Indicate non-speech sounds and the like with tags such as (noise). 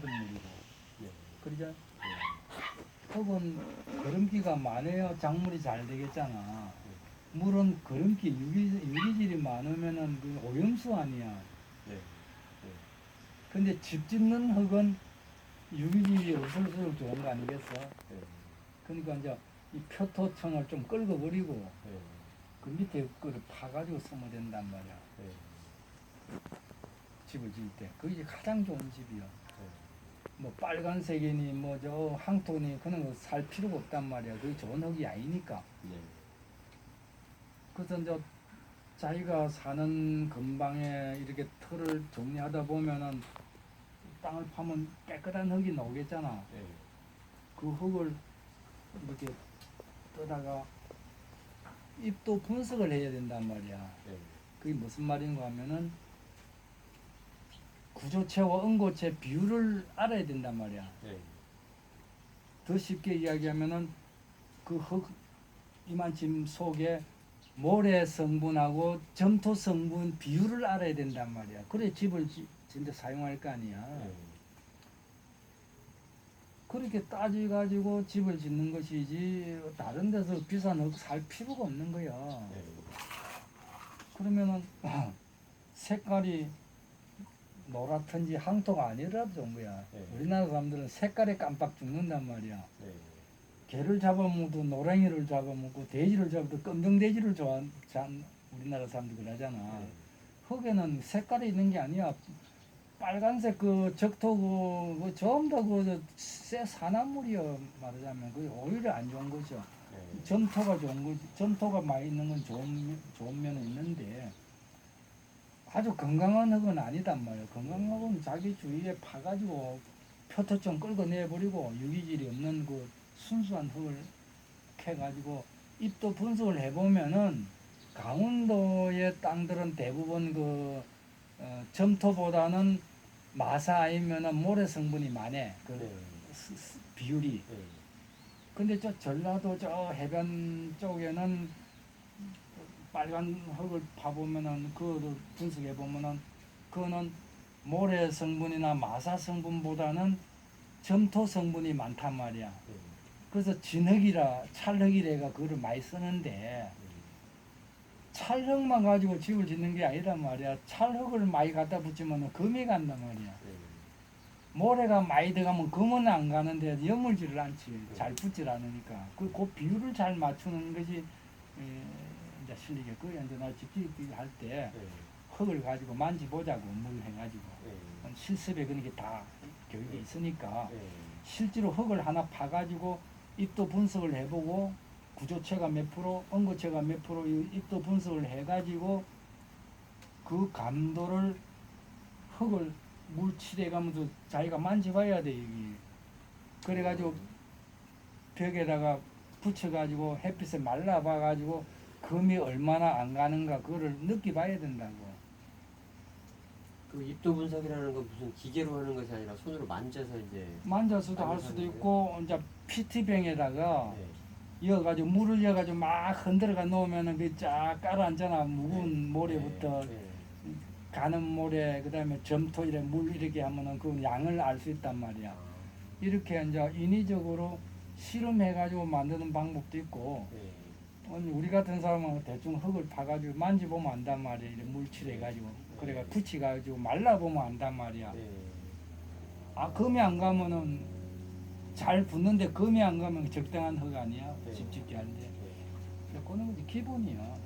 물이고 네. 그러죠? 흙은 거름기가 많아야 작물이 잘 되겠잖아. 물은 거름기 유기, 유기질이 많으면은 그 오염수 아니야. 네. 근데 집 짓는 흙은 유기질이 없을수록 좋은 거 아니겠어? 네. 그러니까 이제 이 표토청을 좀 긁어버리고 네. 그 밑에 거를 파가지고 쓰면 된단 말이야. 네. 집을 지을 때. 그게 가장 좋은 집이야. 네. 뭐 빨간색이니 뭐 저 황토니 그런 거 살 필요가 없단 말이야. 그게 좋은 흙이 아니니까. 네. 그래서 이제 자기가 사는 근방에 이렇게 털을 정리하다 보면은 땅을 파면 깨끗한 흙이 나오겠잖아. 네. 그 흙을 이렇게 떠다가 잎도 분석을 해야 된단 말이야. 네. 그게 무슨 말인가 하면은 구조체와 응고체 비율을 알아야 된단 말이야. 네. 더 쉽게 이야기하면은 그 흙 이만침 속에 모래 성분하고 점토 성분 비율을 알아야 된단 말이야. 그래 집을 지- 진짜 사용할 거 아니야. 네. 그렇게 따져 가지고 집을 짓는 것이지 다른 데서 비싼 흙 살 필요가 없는 거야. 네. 그러면은 (clears throat) 색깔이 노랗든지 황토가 아니라도 좋은 거야. 네. 우리나라 사람들은 색깔에 깜빡 죽는단 말이야. 네. 개를 잡아먹도 노랭이를 잡아먹고 돼지를 잡아도 검정돼지를 좋아 한 우리나라 사람들 그러잖아. 네. 흙에는 색깔이 있는 게 아니야. 빨간색 그 적토고 그 전부 다그새 산화물이야 말하자면 그 오히려 안 좋은 거죠. 네. 점토가 좋은 거지. 점토가 많이 있는 건 좋은 면- 좋은 면은 있는데 아주 건강한 흙은 아니단 말이야. 건강한 흙은 자기 주위에 파가지고 표토좀 끌어내 버리고 유기질이 없는 그 순수한 흙을 캐가지고 잎도 분석을 해보면은 강원도의 땅들은 대부분 그 어, 점토보다는 마사 아니면은 모래 성분이 많아. 그 네. 스- 스- 비율이. 네. 근데 저 전라도 저 해변 쪽에는 빨간 흙을 파보면은 그거를 분석해 보면은 그거는 모래 성분이나 마사 성분보다는 점토 성분이 많단 말이야. 네. 그래서 진흙이라 찰흙이래가 그거를 많이 쓰는데 찰흙만 가지고 집을 짓는 게 아니란 말이야. 찰흙을 많이 갖다 붙이면 금이 간단 말이야. 네. 모래가 많이 들어가면 금은 안 가는데 여물지를 않지. 잘 붙질 않으니까. 그, 그 비율을 잘 맞추는 것이 에, 이제 실리겠고 이제 나 집짓기 할때 네. 흙을 가지고 만지보자고 물 해가지고 네. 실습에 그런 게 다 교육이 있으니까 네. 실제로 흙을 하나 파가지고 입도 분석을 해보고 구조체가 몇 프로, 엉거체가 몇 프로 이 입도 분석을 해가지고 그 감도를 흙을 물 칠해 가면서 자기가 만져봐야 돼 여기. 그래가지고 벽에다가 붙여가지고 햇빛에 말라봐가지고 금이 얼마나 안 가는가 그거를 느껴봐야 된다고. 그 입도 분석이라는 건 무슨 기계로 하는 것이 아니라 손으로 만져서 이제 만져서도 할 수도 있고 이제 PT병에다가 네. 이어가지고 물을 이어가지고 막 흔들어가 놓으면은 그쫙 깔아앉잖아 무거운 모래부터 네. 가는 모래 그다음에 점토 이래 물 이렇게 하면은 그 양을 알 수 있단 말이야 아, 이렇게 이제 인위적으로 실험해가지고 만드는 방법도 있고 네. 우리 같은 사람은 대충 흙을 파가지고 만지보면 안단 말이야. 이래 물칠해가지고. 그래가 굳히가지고 말라보면 안단 말이야. 네. 아 금이 안 가면은 잘 붙는데 금이 안 가면 적당한 흙 아니야? 네. 집 짓기 할때 네. 그거는 기본이야